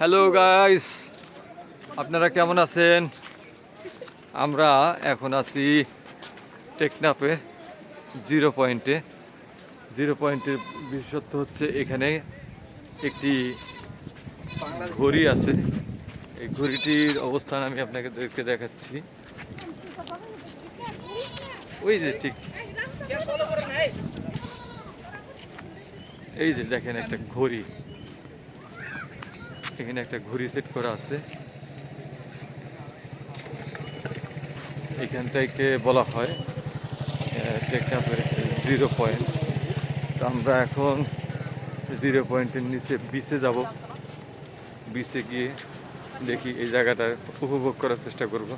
Hello guys আপনারা কেমন আছেন? আমরা এখন আছি টেকনাপে জিরো পয়েন্টে জিরো পয়েন্টের বিশেষত্ব হচ্ছে এখানে একটি ঘড়ি আছে। এই ঘড়িটির অবস্থান আমি আপনাকে দেখে দেখাচ্ছি। ওই যে ঠিক। এই যে দেখেন একটা ঘড়ি। এখানে একটা ঘড়ি সেট করা আছে। এখানটাকে বলা হয় জিরো পয়েন্ট তো আমরা এখন জিরো পয়েন্টের নিচে বিচে যাব। বিচে গিয়ে দেখি এই জায়গাটা উপভোগ করার চেষ্টা করব।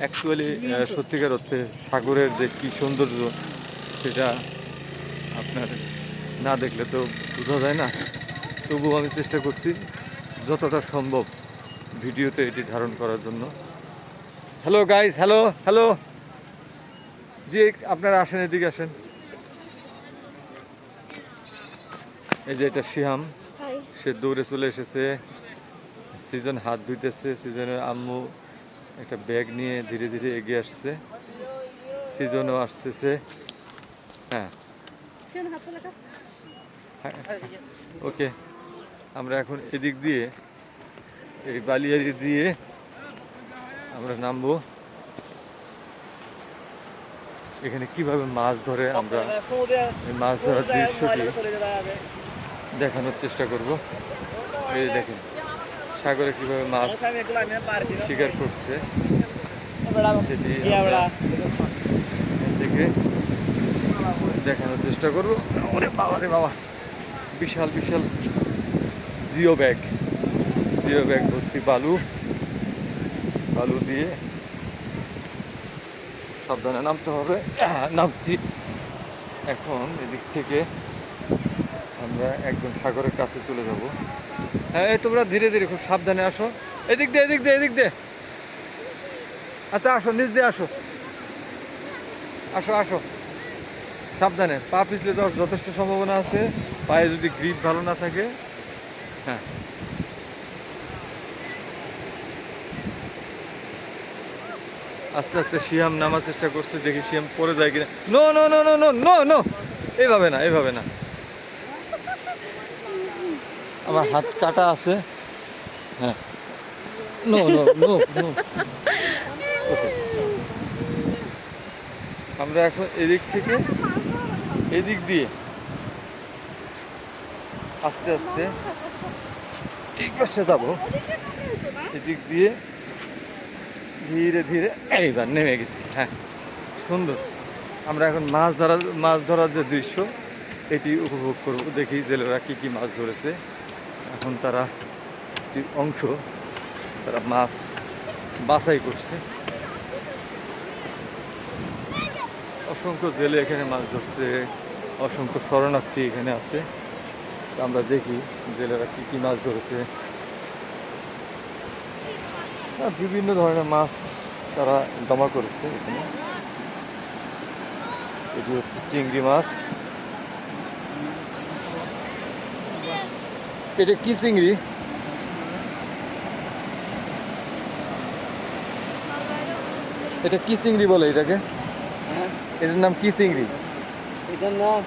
অ্যাকচুয়ালি সত্যিকার অর্থে সাগরের যে কী সৌন্দর্য, সেটা আপনার না দেখলে তো বোঝা যায় না। তবুও আমি চেষ্টা করছি যতটা সম্ভব ভিডিওতে এটি ধারণ করার জন্য। হ্যালো গাইস হ্যালো হ্যালো জি আপনারা আসেন এদিকে আসেন। এই যে এটা শিহাম। সে দৌড়ে চলে এসেছে। সিজন হাত ধুইতেছে সিজনের আম্মু একটা ব্যাগ নিয়ে ধীরে ধীরে এগিয়ে আসছে। সিজনও আসতেছে। হ্যাঁ। হাত ওকে। আমরা এখন এদিক দিয়ে, এই বালিয়ারি দিয়ে আমরা নামবো। এখানে কীভাবে মাছ ধরে আমরা মাছ ধরার দৃশ্যটি দেখানোর চেষ্টা করব। এই দেখেন, সাগরে কীভাবে মাছ শিকার করছে, সেটি থেকে দেখানোর চেষ্টা করব। বাবা, বিশাল বিশাল জিও ব্যাগ জিও ব্যাগ ভর্তি বালু বালু দিয়ে সাবধানে নামতে হবে। নামছি। এখন এদিক থেকে আমরা একদম সাগরের কাছে চলে যাব। হ্যাঁ তোমরা ধীরে ধীরে খুব সাবধানে আসো। এদিক দিয়ে এদিক দিয়ে এদিক দিয়ে। আচ্ছা আসো, নিচ দিয়ে আসো। আসো আসো। সাবধানে। পা পিছলে যাওয়ার যথেষ্ট সম্ভাবনা আছে। পায়ে যদি গ্রিপ ভালো না থাকে হ্যাঁ। আস্তে আস্তে শিয়াম নামার চেষ্টা করছে, দেখি শিয়াম পড়ে যায় কিনা। No no no no no no no এইভাবে না এইভাবে না। আমার হাত কাটা আছে। হ্যাঁ। নো নো আমরা এখন এদিক থেকে এদিক দিয়ে আস্তে আস্তে এই পাশে যাব। এদিক দিয়ে ধীরে ধীরে এইবার নেমে গেছি হ্যাঁ। সুন্দর। আমরা এখন মাছ ধরার মাছ ধরার যে দৃশ্য, এটি উপভোগ করব। দেখি জেলেরা কী কী মাছ ধরেছে। এখন তারা একটি অংশ, তারা মাছ বাছাই করছে। অসংখ্য জেলে এখানে মাছ ধরছে, অসংখ্য শরণার্থী এখানে আছে। আমরা দেখি জেলেরা কী কী মাছ ধরেছে। বিভিন্ন ধরনের মাছ তারা জমা করেছে এখানে। এটি হচ্ছে চিংড়ি মাছ। এটা কি চিংড়ি? এটা কি চিংড়ি বলে এটাকে? এটার নাম কি চিংড়ি? এটার নাম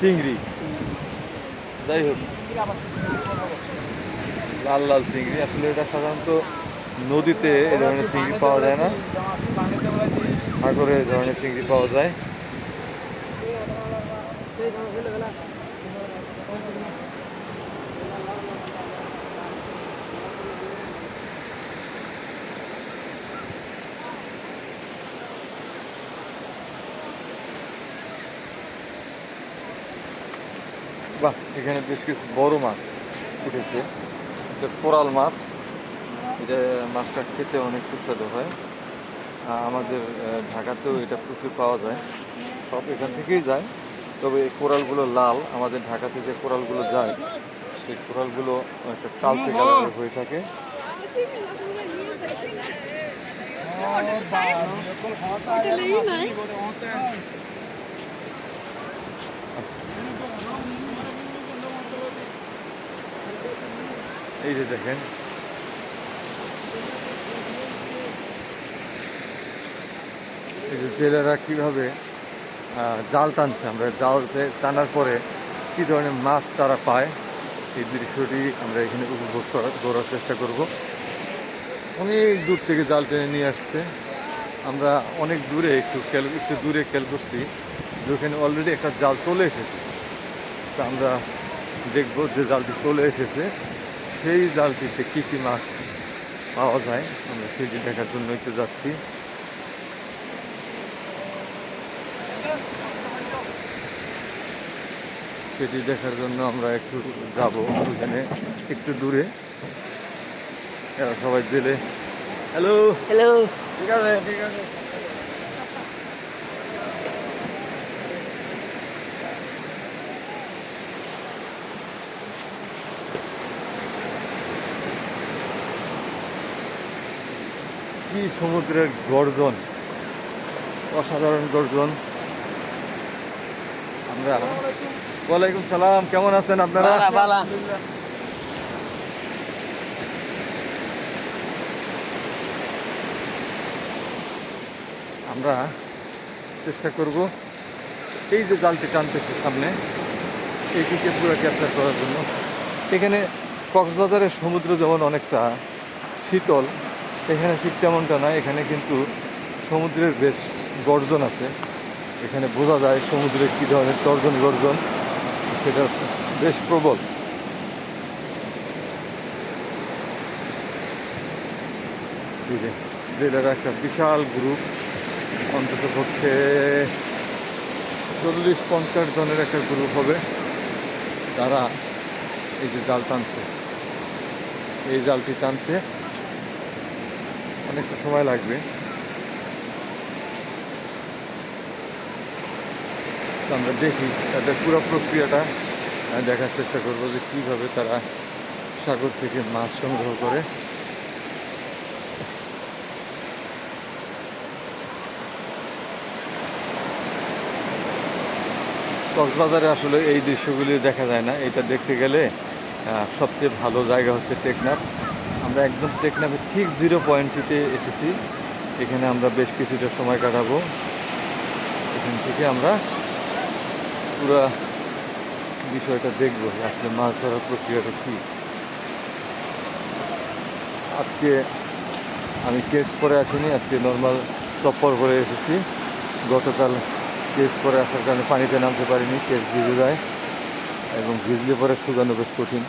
চিংড়ি যাই হোক। লাল লাল চিংড়ি আসলে এটা সাধারণত নদীতে এ ধরনের চিংড়ি পাওয়া যায় না। সাগরে এ ধরনের চিংড়ি পাওয়া যায়। বাহ, এখানে বেশ কিছু বড় মাছ উঠেছে। এটা কোরাল মাছ। এটা মাছটা খেতে অনেক সুস্বাদু হয়। আমাদের ঢাকাতেও এটা প্রচুর পাওয়া যায়। সব এখান থেকেই যায়। তবে এই কোরালগুলো লাল। আমাদের ঢাকাতে যে কোরালগুলো যায়, সেই কোরালগুলো একটা কালচে কালারের হয়ে থাকে। এই যে দেখেন। এই যে জেলেরা কীভাবে জাল টানছে, আমরা জালতে টানার পরে কী ধরনের মাছ তারা পায়, এই দৃশ্যটি আমরা এখানে উপভোগ করার চেষ্টা করব। অনেক দূর থেকে জাল টেনে নিয়ে আসছে। আমরা অনেক দূরে একটু খেয়াল একটু দূরে খেয়াল করছি, যে ওখানে অলরেডি একটা জাল চলে এসেছে। তা আমরা দেখব যে জালটি চলে এসেছে। সেই জালটিতে কী কী মাছ পাওয়া যায় আমরা সেটি দেখার জন্য একটু যাচ্ছি। সেটি দেখার জন্য আমরা একটু যাব ওইখানে একটু দূরে। এরা সবাই জেলে। হ্যালো হ্যালো ঠিক আছে ঠিক আছে। কি সমুদ্রের গর্জন? অসাধারণ গর্জন। আমরা ওয়ালাইকুম সালাম কেমন আছেন আপনারা? আমরা চেষ্টা করব। এই যে জালটি টানতেছে সামনে এইটিকে পুরো ক্যাপচার করার জন্য। এখানে কক্সবাজারের সমুদ্র যেমন অনেকটা শীতল এখানে ঠিক তেমনটা না, এখানে কিন্তু সমুদ্রের বেশ গর্জন আছে। এখানে বোঝা যায় সমুদ্রের কী ধরনের তর্জন গর্জন, সেটা বেশ প্রবল। জেলেরা একটা বিশাল গ্রুপ, অন্তত পক্ষে চল্লিশ পঞ্চাশ জনের একটা গ্রুপ হবে, তারা এই যে জাল টানছে। এই জালটি টানতে অনেকটা সময় লাগবে। আমরা দেখি, তাদের পুরো প্রক্রিয়াটা দেখার চেষ্টা করব যে কীভাবে তারা সাগর থেকে মাছ সংগ্রহ করে। কক্সবাজারে আসলে এই দৃশ্যগুলি দেখা যায় না। এটা দেখতে গেলে সবচেয়ে ভালো জায়গা হচ্ছে টেকনাফ। আমরা একদম টেকনাফের ঠিক জিরো পয়েন্টটিতে এসেছি। এখানে আমরা বেশ কিছুটা সময় কাটাবো। এখান থেকে আমরা পুরো বিষয়টা দেখব আসলে মাছ ধরার প্রক্রিয়াটা কী। আজকে আমি কেস পরে আসিনি, আজকে নর্মাল চপ্পল পরে এসেছি। গতকাল কেস পরে আসার কারণে পানিতে নামতে পারিনি কেস ভিজে যায় এবং ভিজলে পরে শুকানো বেশ কঠিন।